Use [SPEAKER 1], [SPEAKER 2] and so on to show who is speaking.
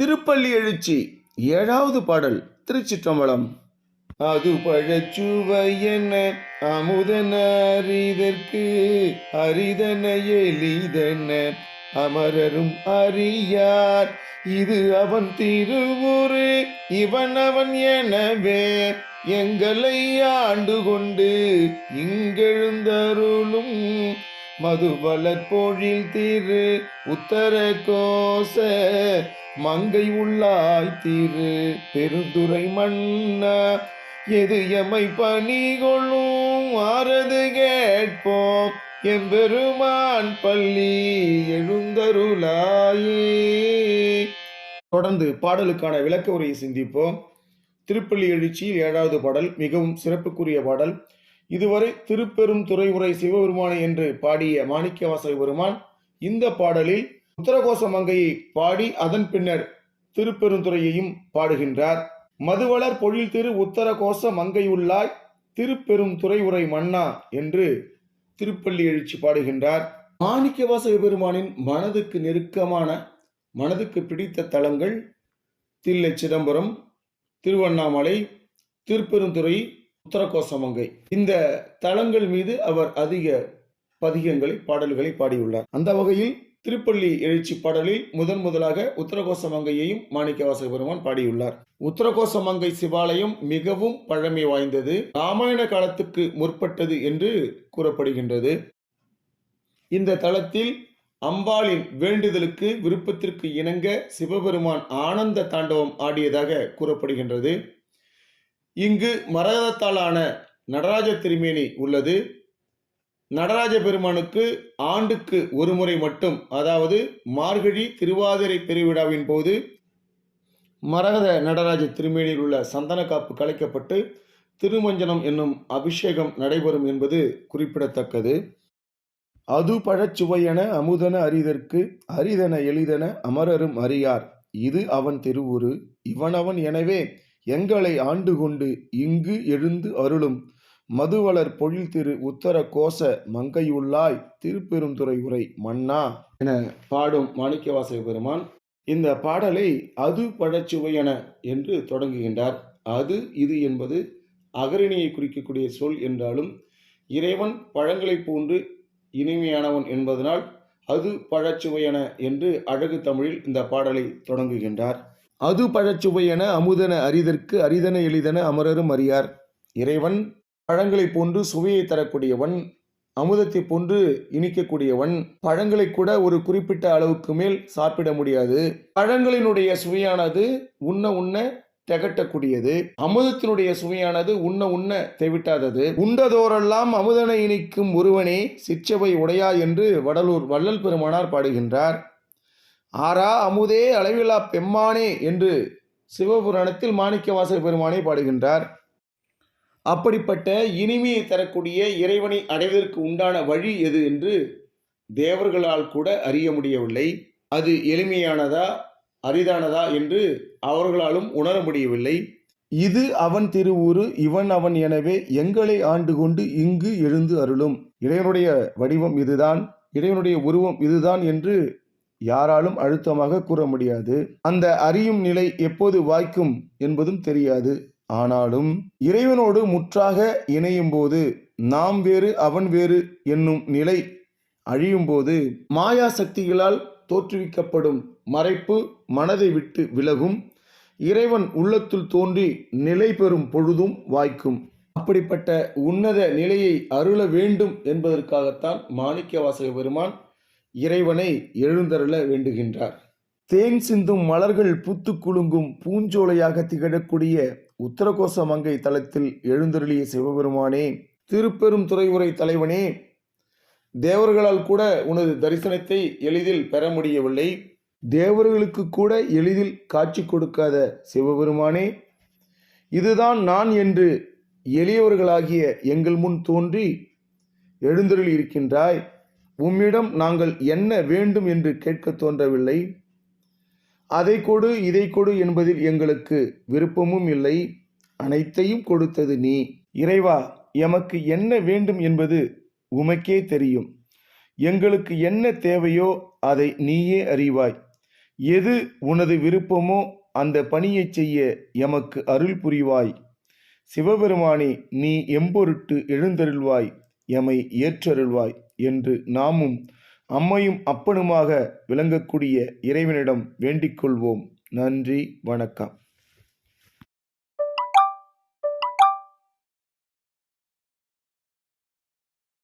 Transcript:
[SPEAKER 1] திருப்பள்ளி எழுச்சி ஏழாவது பாடல் திருச்சிற்றம்பலம். அது பழச்சுவையென அமுதன அரிதற்கு அரிதன எளிதன. அமரரும் அறியார். இது அவன் திருவுரு இவன் அவன் எனவே. எங்களை ஆண்டு கொண்டு இங்கெழுந்தருளும் மதுவலர் பொழில் திரு உத்தர கோச மங்கை உள்ளாய் திரு பெருந்துரை மன்னா எது எமை பணி கொள்ளும் ஆறது கேட்போம் எம்பெருமான் பள்ளி எழுந்தருளாயே. தொடர்ந்து பாடலுக்கான விளக்க உரையை சிந்திப்போம். திருப்பள்ளி எழுச்சியில் ஏழாவது பாடல் மிகவும் சிறப்புக்குரிய பாடல் இதுவரை திருப்பெரும் துறைமுறை சிவபெருமானை என்று பாடிய மாணிக்கவாசக பெருமான் இந்த பாடலில் உத்தரகோச மங்கையை பாடி அதன் பின்னர் திருப்பெருந்துறையையும் பாடுகின்றார். மதுவளர் பொழில் திரு உத்தரகோச மங்கையுள்ளாய் திருப்பெரும் துறையுரை மன்னா என்று திருப்பள்ளி எழுச்சி பாடுகின்றார். மாணிக்கவாசக பெருமானின் மனதுக்கு நெருக்கமான மனதுக்கு பிடித்த தலங்கள் தில்லை சிதம்பரம் திருவண்ணாமலை திருப்பெருந்துறை உத்தரகோசமங்கை. இந்த தலங்கள் மீது அவர் அதிக பதிகங்களை பாடல்களை பாடியுள்ளார். அந்த வகையில் திருப்பள்ளி எழுச்சி பாடலில் முதன் முதலாக உத்தரகோசமங்கையையும் மாணிக்கவாசக பெருமான் பாடியுள்ளார். உத்தரகோசமங்கை சிவாலயம் மிகவும் பழமை வாய்ந்தது ராமாயண காலத்துக்கு முற்பட்டது என்று கூறப்படுகின்றது. இந்த தலத்தில் அம்பாளின் வேண்டுதலுக்கு விருப்பத்திற்கு இணங்க சிவபெருமான் ஆனந்த தாண்டவம் ஆடியதாக கூறப்படுகின்றது. இங்கு மரகதத்தாலான நடராஜ திருமேனி உள்ளது. நடராஜ பெருமானுக்கு ஆண்டுக்கு ஒரு முறை மட்டும் அதாவது மார்கழி திருவாதிரை பெருவிழாவின் போது மரகத நடராஜ திருமேனியில் உள்ள சந்தன காப்பு கலைக்கப்பட்டு திருமஞ்சனம் என்னும் அபிஷேகம் நடைபெறும் என்பது குறிப்பிடத்தக்கது. அது பழச்சுவையென அமுதன அரிதற்கு அரிதன எளிதன அமரரும் அறியார். இது அவன் திருவுரு. இவனவன் எனவே எங்களை ஆண்டு கொண்டு இங்கு எழுந்து அருளும். மதுவளர் பொழில் திரு உத்தர கோச மங்கையுள்ளாய் திருப்பெருந்துறை உரை மன்னா என பாடும் மாணிக்கவாசக பெருமான். இந்த பாடலை அது பழச்சுவையென என்று தொடங்குகின்றார். அது இது என்பது அகரிணியை குறிக்கக்கூடிய சொல் என்றாலும் இறைவன் பழங்களைப் போன்று இனிமையானவன் என்பதனால் அது பழச்சுவையென என்று அழகு தமிழில் இந்த பாடலை தொடங்குகின்றார். அது பழச்சுவையென அமுதன அரிதற்கு அரிதன எளிதன அமரரும் அறியார். இறைவன் பழங்களைப் போன்று சுவையை தரக்கூடியவன் அமுதத்தை போன்று இனிக்கக்கூடியவன். பழங்களை கூட ஒரு குறிப்பிட்ட அளவுக்கு மேல் சாப்பிட முடியாது. பழங்களினுடைய சுவையானது உண்ண உண்ண திகட்டக்கூடியது. அமுதத்தினுடைய சுவையானது உண்ண உண்ண தெவிட்டாதது. உண்டதோரெல்லாம் அமுதனை இனிக்கும் ஒருவனே சிற்றவை உடையா என்று வடலூர் வள்ளல் பெருமானார் பாடுகின்றார். ஆரா அமுதே அளவிலா பெம்மானே என்று சிவபுராணத்தில் மாணிக்கவாசக பெருமானே பாடுகின்றார். அப்படிப்பட்ட இனிமையை தரக்கூடிய இறைவனை அடைவதற்கு உண்டான வழி எது என்று தேவர்களால் கூட அறிய முடியவில்லை. அது எளிமையானதா அரிதானதா என்று அவர்களாலும் உணர முடியவில்லை. இது அவன் திருவூரு இவன் அவன் எனவே எங்களை ஆண்டு கொண்டு இங்கு எழுந்து அருளும். இறைவனுடைய வடிவம் இதுதான் இறைவனுடைய உருவம் இதுதான் என்று யாராலும் அழுத்தமாக கூற முடியாது. அந்த அறியும் நிலை எப்போது வாய்க்கும் என்பதும் தெரியாது. ஆனாலும் இறைவனோடு முற்றாக இணையும் போது நாம் வேறு அவன் வேறு என்னும் நிலை அழியும் போது மாயா சக்திகளால் தோற்றுவிக்கப்படும் மறைப்பு மனதை விட்டு விலகும். இறைவன் உள்ளத்துள் தோன்றி நிலை பெறும் பொழுதும் வாய்க்கும். அப்படிப்பட்ட உன்னத நிலையை அருள வேண்டும் என்பதற்காகத்தான் மாணிக்க வாசக பெருமான் இறைவனை எழுந்தருள வேண்டுகின்றார். தேன் சிந்தும் மலர்கள் பூத்து குலுங்கும் பூஞ்சோலையாக திகழக்கூடிய உத்தரகோச மங்கை தலத்தில் எழுந்தருளிய சிவபெருமானே திருப்பெரும் துறையுரை தலைவனே தேவர்களால் கூட உனது தரிசனத்தை எளிதில் பெற முடியவில்லை. தேவர்களுக்கு கூட எளிதில் காட்சி கொடுக்காத சிவபெருமானே இதுதான் நான் என்று எளியவர்களாகிய எங்கள் முன் தோன்றி எழுந்தருளி இருக்கின்றாய் உம்மிடம் நாங்கள் என்ன வேண்டும் என்று கேட்க தோன்றவில்லை. அதை கொடு இதை கொடு என்பதில் எங்களுக்கு விருப்பமும் இல்லை. அனைத்தையும் கொடுத்தது நீ. இறைவா எமக்கு என்ன வேண்டும் என்பது உமக்கே தெரியும். எங்களுக்கு என்ன தேவையோ அதை நீயே அறிவாய். எது உனது விருப்பமோ அந்த பணியைச் செய்ய எமக்கு அருள் புரிவாய். சிவபெருமானே நீ எம்பொருட்டு எழுந்தருள்வாய். எமை ஏற்றருள்வாய் என்று நாமும் அம்மையும் அப்பனுமாக விளங்கக்கூடிய இறைவனிடம் வேண்டிக் கொள்வோம். நன்றி வணக்கம்.